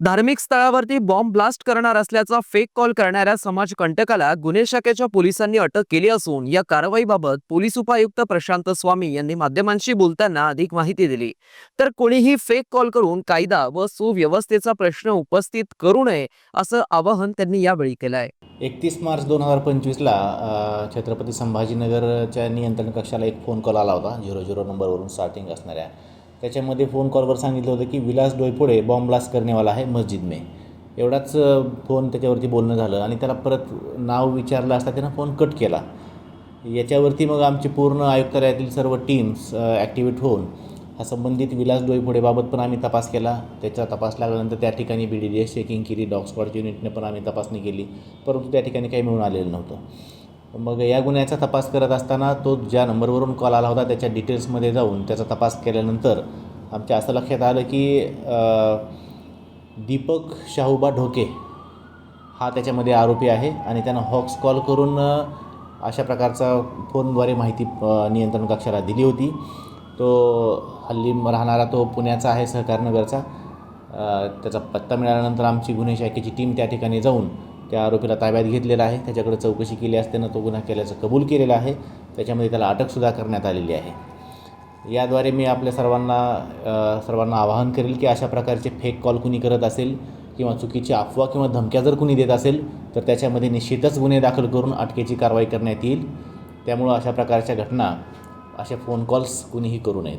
धार्मिक स्थळावरती bomb blast करणार असल्याचा फेक कॉल करणाऱ्या समाज कंटकाला गुन्हे शाखेच्या पोलिसांनी अटक केली असून या कारवाईबाबत पोलीस उपायुक्त प्रशांत स्वामी यांनी माध्यमांशी बोलताना अधिक माहिती दिली. तर कोणीही फेक कॉल करून कायदा व सुव्यवस्थेचा प्रश्न उपस्थित करू नये असं आवाहन त्यांनी यावेळी केलं आहे. एकतीस मार्च दोन हजार पंचवीसला छत्रपती संभाजीनगरच्या नियंत्रण कक्षाला एक फोन कॉल आला होता. झिरो झिरो नंबरवरून स्टार्टिंग असणाऱ्या त्याच्यामध्ये फोन कॉलवर सांगितलं होतं की विलास डोयफोडे बॉम्ब ब्लास्ट करनेवाला आहे मस्जिद में एवढाच फोन त्याच्यावरती बोलणं झालं आणि त्याला परत नाव विचारलं असता त्यानं फोन कट केला. याच्यावरती मग आमची पूर्ण आयुक्तालयातील सर्व टीम्स ॲक्टिवेट होऊन हा संबंधित विलास डोईफोडेबाबत पण आम्ही तपास केला. त्याचा तपास लागल्यानंतर त्या ठिकाणी B D D S checking केली डॉग स्क्वॉडच्या युनिटने पण आम्ही तपासणी केली. परंतु त्या ठिकाणी काही मिळून आलेलं नव्हतं. मग या गुन्ह्याचा तपास करत असताना तो ज्या नंबरवरून कॉल आला होता त्याच्या डिटेल्समध्ये जाऊन त्याचा तपास केल्यानंतर आमच्या असं लक्षात आलं की दीपक शाहूबा ढोके हा त्याच्यामध्ये आरोपी आहे आणि त्यानं हॉक्स कॉल करून अशा प्रकारचा फोनद्वारे माहिती नियंत्रण कक्षाला दिली होती. तो हल्ली राहणारा तो पुण्याचा आहे सहकारनगरचा त्याचा पत्ता मिळाल्यानंतर आमची गुन्हे शाखेची टीम त्या ठिकाणी जाऊन त्या आरोपीला ताब्यात घेतलेला आहे. त्याच्याकडे चौकशी केली असताना तो गुन्हा केल्याचं कबूल केलेला आहे. त्याच्यामध्ये त्याला अटकसुद्धा करण्यात आलेली आहे. याद्वारे मी आपल्या सर्वांना सर्वांना आवाहन करेल की अशा प्रकारचे फेक कॉल कुणी करत असेल किंवा चुकीची अफवा किंवा धमक्या जर कुणी देत असेल तर त्याच्यामध्ये निश्चितच गुन्हे दाखल करून अटकेची कारवाई करण्यात येईल. त्यामुळं अशा प्रकारच्या घटना अशा फोन कॉल्स कुणीही करू नयेत.